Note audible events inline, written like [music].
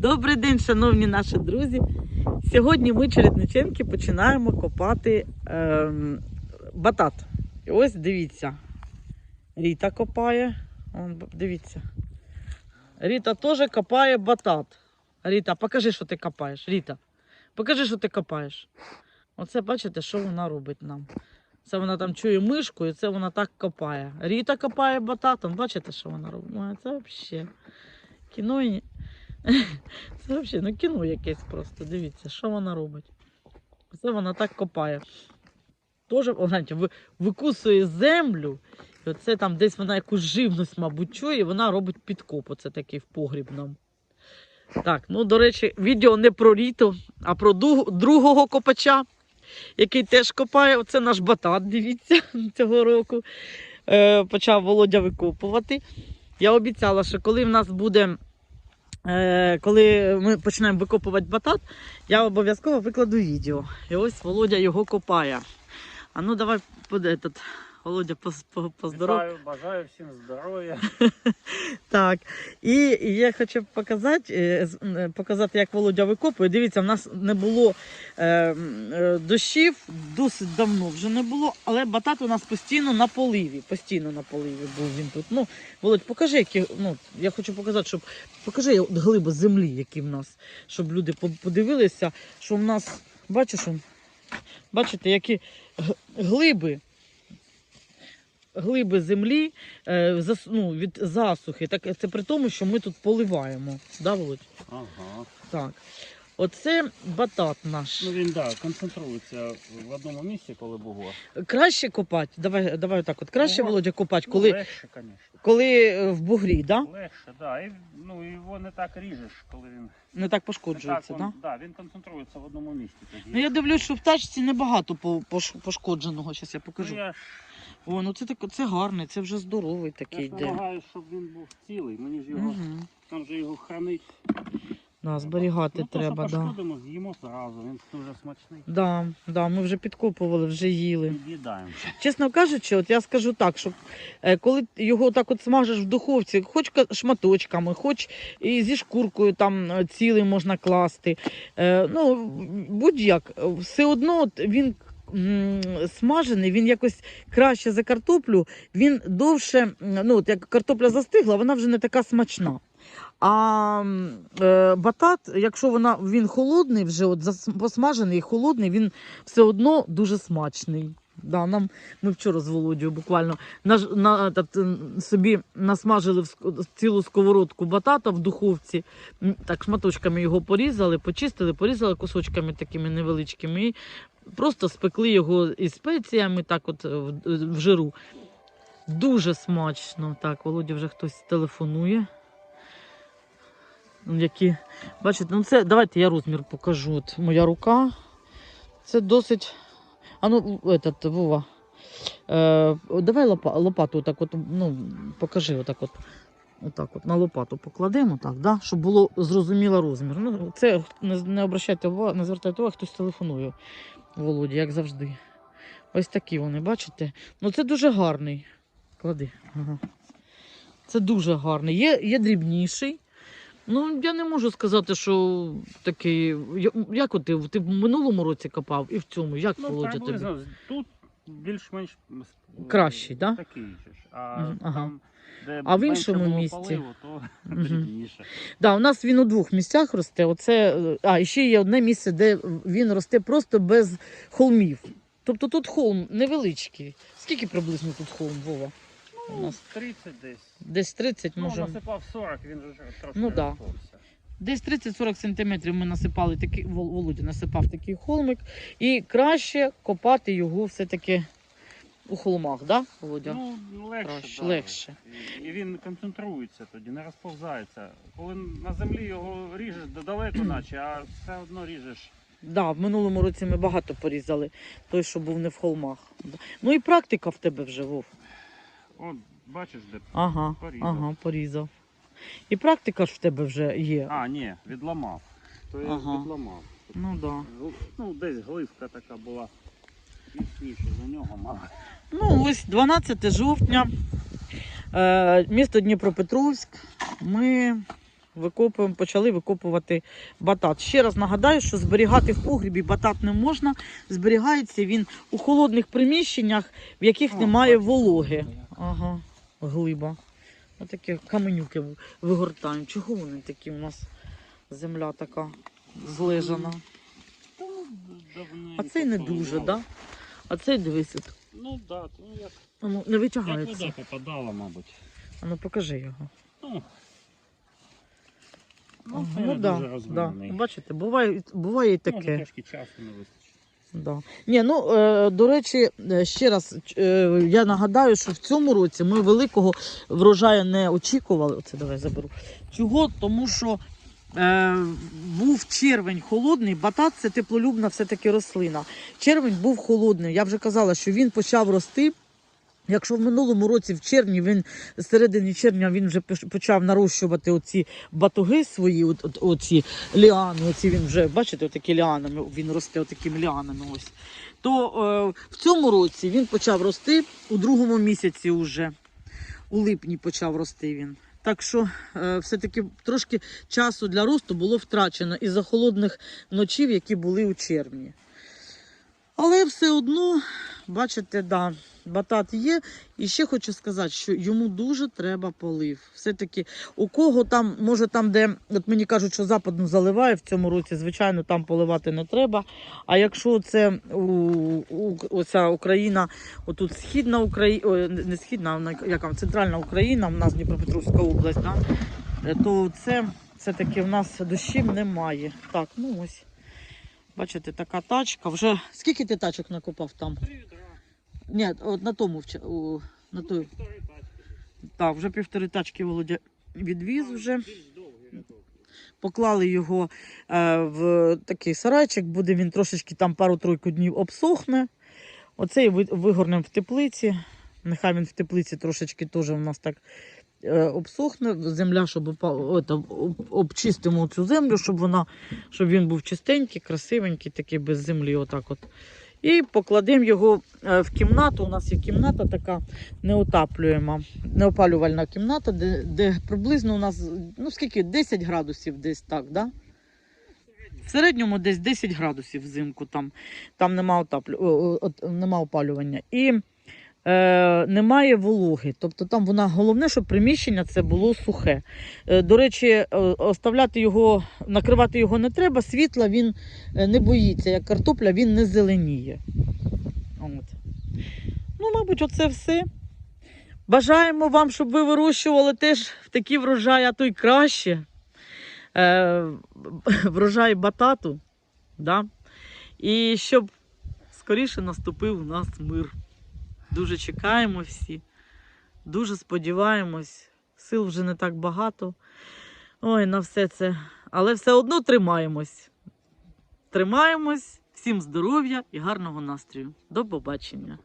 Добрий день, шановні наші друзі. Сьогодні ми чередниченки починаємо копати ем, батат. І ось дивіться. Ріта копає. Вон, дивіться. Ріта теж копає батат. Ріта, покажи, що ти копаєш. Ріта, покажи, що ти копаєш. Оце бачите, що вона робить нам. Це вона там чує мишку, і це вона так копає. Ріта копає бататом. Бачите, що вона робить? Це взагалі. Кіно. [laughs] Це взагалі, ну кіно якесь просто. Дивіться, що вона робить. Це вона так копає. Тоже, ви- викусує землю. І оце там десь вона якусь живність, мабуть, чує, і вона робить підкоп. Оце такий в погріб. Так, ну, до речі, відео не про Ріту, а про другого копача, який теж копає. Оце наш батат, дивіться, [laughs] цього року. Е, почав Володя викопувати. Я обіцяла, що коли в нас буде коли ми почнемо викопувати батат, я обов'язково викладу відео. І ось Володя його копає. А ну давай под этот, Володя, поз- по- поздоров. Вітаю, бажаю всім здоров'я. [laughs] Так. І, я хочу показати, е, е, показати, як Володя викопує. Дивіться, в нас не було е, е, дощів, досить давно вже не було, але батат у нас постійно на поливі. Постійно на поливі був він тут. Ну, Володь, покажи, які. Ну, я хочу показати, щоб покажи от глиби землі, які в нас, щоб люди по- подивилися, що в нас, бачиш, бачите, які глиби. Глиби землі е, ну, від засухи. Так, це при тому, що ми тут поливаємо. Да, Володь? Ага. Так. Оце батат наш. Ну він да, концентрується в одному місці, коли бугор. Краще копати. Давай, давай так. От краще, Бугор. Володя, копати, Ну, коли, легше, коли е, в бугрі, да? Легше, да. І, ну, його не так ріжеш, коли він. не так Не пошкоджується, так, да? він, да, він концентрується в одному місці. Тоді. Ну я дивлюсь, що в тачці небагато по- пошкодженого. Зараз я покажу. Ну, я, ж- О, ну це так, це гарний, це вже здоровий такий ж йде. намагаюся, щоб він був цілий. Мені ж його, Угу. там же його хранить. Да, зберігати ну, треба, то, що да. пошкодимо, з'їмо зразу. Він дуже смачний. Да, да, ми вже підкопували, вже їли. Від'їдаємо. Чесно кажучи, от я скажу так, що е, коли його так от смажеш в духовці, хоч шматочками, хоч і зі шкуркою там е, цілий можна класти. Е, ну, будь-як, все одно от він. Смажений, він якось краще за картоплю, він довше, ну от як картопля застигла, вона вже не така смачна. А е, батат, якщо вона, він холодний, вже от посмажений холодний, він все одно дуже смачний. Да, нам, ми вчора з Володією буквально на, на, тат, собі насмажили в цілу сковородку батата в духовці, так шматочками його порізали, почистили, порізали кусочками такими невеличкими і просто спекли його із спеціями, так от в, в жиру. Дуже смачно. Так, Володя вже хтось телефонує. Ну, Які, бачите, ну це давайте я розмір покажу. От моя рука. Це досить. А ну, этот, Вова. Е, давай лопа, лопату отак от, ну, покажи отак от. Отак от на лопату покладемо, так, да? щоб було зрозуміло розмір. Ну, це не, не обращайте увагу, не звертайте увагу, хтось телефонує Володі, як завжди. Ось такі вони, бачите? Ну це дуже гарний. Клади. Ага. Це дуже гарний. Є, є дрібніший. Ну, я не можу сказати, що такий. Як от ти, ти в минулому році копав і в цьому? Як Ну, Володя тобі? тут більш-менш м, с- Кращий, да? Такий же ж. А ага. там, А в іншому місці? то Мгм. Да, у нас він у двох місцях росте. Оце, е, а, і ще є одне місце, де він росте просто без холмів. Тобто тут холм невеличкий. Скільки приблизно тут холм, Вова? У Ну, нас 30 десь. десь 30, Ну, може. насипав 40, він вже трошки Ну, да. Десь 30-40 сантиметрів ми насипали такий, Володя насипав такий холмик. І краще копати його все-таки у холмах, да, Володя? Ну, легше. Краще, да. легше. І- І він концентрується тоді, не розповзається. Коли на землі його ріжеш далеко, [clears throat] наче, а все одно ріжеш. Да, в минулому році ми багато порізали, той, що був не в холмах. Ну і практика в тебе вже, Вов. От, бачиш, де. Ага, Порізав. ага, порізав. І практика ж в тебе вже є. А, ні, відламав. То я Ага. відламав. Ну да. Ну, десь гливка така була. Міцніше за нього мало. Ну, ось 12 жовтня, е, місто Дніпропетровськ. Ми викопуємо, почали викопувати батат. Ще раз нагадаю, що зберігати в погрібі батат не можна. Зберігається він у холодних приміщеннях, в яких немає вологи. Ага, глиба. Отакі каменюки вигортаємо. Чого вони такі у нас земля така злежана? Ну, А цей не дуже, так? Да? А цей дивись. Ну так, да, ну як, А Ну, не як витягається. вода попадала, мабуть. А ну покажи його. Ну, Ага, це ну не да, дуже да. розвинений. Бачите, буває, буває і Може, таке. трошки часу не вистачить. Да. Ні, ну е, до речі, е, ще раз ч- е, я нагадаю, що в цьому році ми великого врожаю не очікували. Оце давай заберу. Чого? Тому що е, був червень холодний, батат це теплолюбна все-таки рослина. Червень був холодний. Я вже казала, що він почав рости. Якщо в минулому році, в червні, він з середини червня він вже почав нарощувати оці батуги свої, от, оці ліани, оці він вже, бачите, отакі ліанами, він росте отакими ліанами ось. То е, в цьому році він почав рости у другому місяці вже, у липні почав рости він. Так що е, все-таки трошки часу для росту було втрачено із-за холодних ночів, які були у червні. Але все одно, бачите, да, батат є. І ще хочу сказати, що йому дуже треба полив. Все-таки у кого там, може там, де от мені кажуть, що западну заливає в цьому році, звичайно, там поливати не треба. А якщо це у, у, оця Україна, отут східна Україна, не східна, яка центральна Україна, в нас Дніпропетровська область, да, то це все-таки в нас дощів немає. Так, ну ось. Бачите, така тачка. Вже скільки ти тачок накопав там? Три. Ні, от на тому вча- у, на той. Так, вже півтори тачки Володя відвіз вже. Довгий рядок. Поклали його е, в такий сарайчик, буде він трошечки там пару-тройку днів обсохне. Оцей вигорнемо в теплиці. Нехай він в теплиці трошечки теж у нас так обсохне. Земля, щоб обчистимо цю землю, щоб вона, щоб він був чистенький, красивенький, такий без землі. Отак от. І покладемо його е, в кімнату. У нас є кімната така неотаплюєма, неопалювальна кімната, де, де приблизно у нас, ну скільки, 10 градусів десь так, да? В середньому десь 10 градусів взимку там, там нема, отаплю, нема опалювання. І е, немає вологи. Тобто там вона головне, щоб приміщення це було сухе. Е, до речі, е, оставляти його, накривати його не треба, світла він е, не боїться, як картопля, він не зеленіє. От. Ну, мабуть, оце все. Бажаємо вам, щоб ви вирощували теж в такі врожаї, а то й краще. Е, [laughs] врожай батату. Да? І щоб скоріше наступив у нас мир. Дуже чекаємо всі, дуже сподіваємось. Сил вже не так багато. Ой, на все це. Але все одно тримаємось. Тримаємось. Всім здоров'я і гарного настрою. До побачення.